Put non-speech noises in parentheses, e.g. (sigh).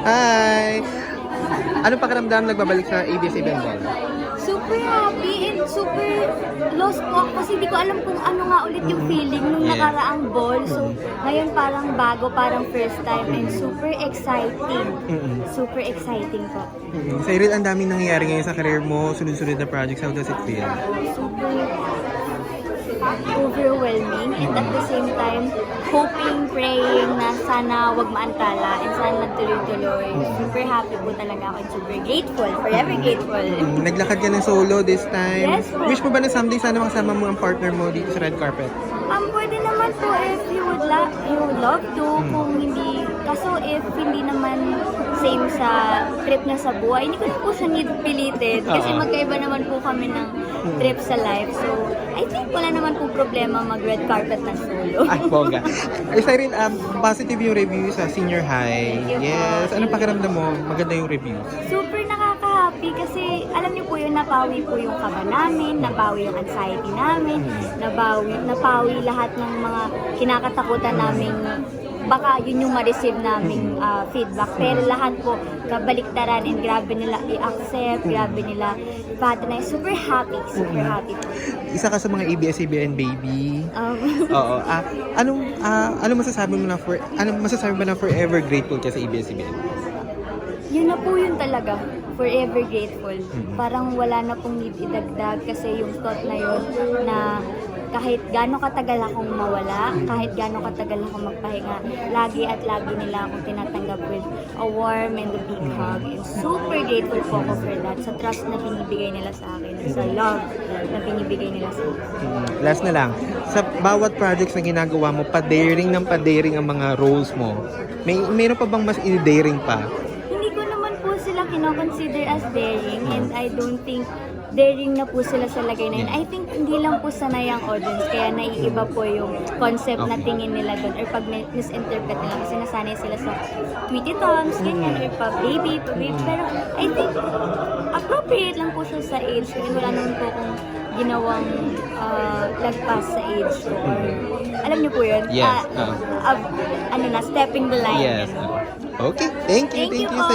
Hi! Anong pakiramdam nagbabalik sa ABS-CBN Ball? Super happy and super lost po ako kasi hindi ko alam kung ano nga ulit yung feeling nung Yeah. nakaraang ball. So, ngayon parang bago, parang first time and super exciting. Super exciting po. Sa Iril, ang daming nangyayari ngayon sa career mo, sunod-sunod na projects. How does it feel? Super overwhelming and at the same time hoping, praying na sana wag maantala and sana tuloy-tuloy. Super happy po talaga ako and super grateful, forever grateful. Mm, Naglakad ka ng solo this time. Yes po. Wish mo ba na someday sana makasama mo ang partner mo dito sa red carpet? Um, pwede naman po if you would, la- you would love to, kung hindi, kaso if hindi naman same sa trip na sa buhay, hindi ko na po siya need pilitin kasi Oo. magkaiba naman po kami ng trip sa life. So, I think wala naman po problema mag-red carpet na solo. Ay, bongga. (laughs) Ay, Cyril, um, positive yung review sa senior high. Thank you po. Yes. Anong pakiramdam mo? Maganda yung reviews. Super nakaka-happy kasi alam niyo po yun, napawi po yung kaba namin, napawi yung anxiety namin, napawi, napawi lahat ng mga kinakatakutan namin baka yun yung ma-receive naming ah, feedback. Pero lahat po, kabaliktaran and grabe nila i-accept, grabe nila patronize. Super happy, super happy po. Isa ka sa mga ABS-CBN baby. Um, (laughs) Oo. Ah, anong ah, ano masasabi mo na for ano masasabi mo na forever grateful ka sa ABS-CBN? yun na po yun talaga. Forever grateful. Mhm. Parang wala na pong need idagdag kasi yung thought na yun na kahit gaano katagal akong mawala, kahit gaano katagal akong magpahinga, lagi at lagi nila akong tinatanggap with a warm and a big hug. And super grateful po ako for that. Sa trust na binibigay nila sa akin, sa love na binibigay nila sa akin. Mm, Last na lang. Sa bawat projects na ginagawa mo, pa-daring ng pa-daring ang mga roles mo. May mayroon pa bang mas i-daring pa? Hindi ko naman po sila kinoconsider as daring and I don't think daring na po sila sa lagay na yun. I think hindi lang po sanay ang audience kaya naiiba po yung concept na tingin nila doon or pag mi- misinterpret nila kasi nasanay sila sa tweety toms, ganyan, or pa baby, pa baby. Pero I think appropriate lang po siya sa age ko wala naman po akong ginawang ah, lagpas sa age ko or alam niyo po yun? Yes, oo. ah, ano na, stepping the line. Yes. ganun. Okay. Thank you. Thank you Thank you. po.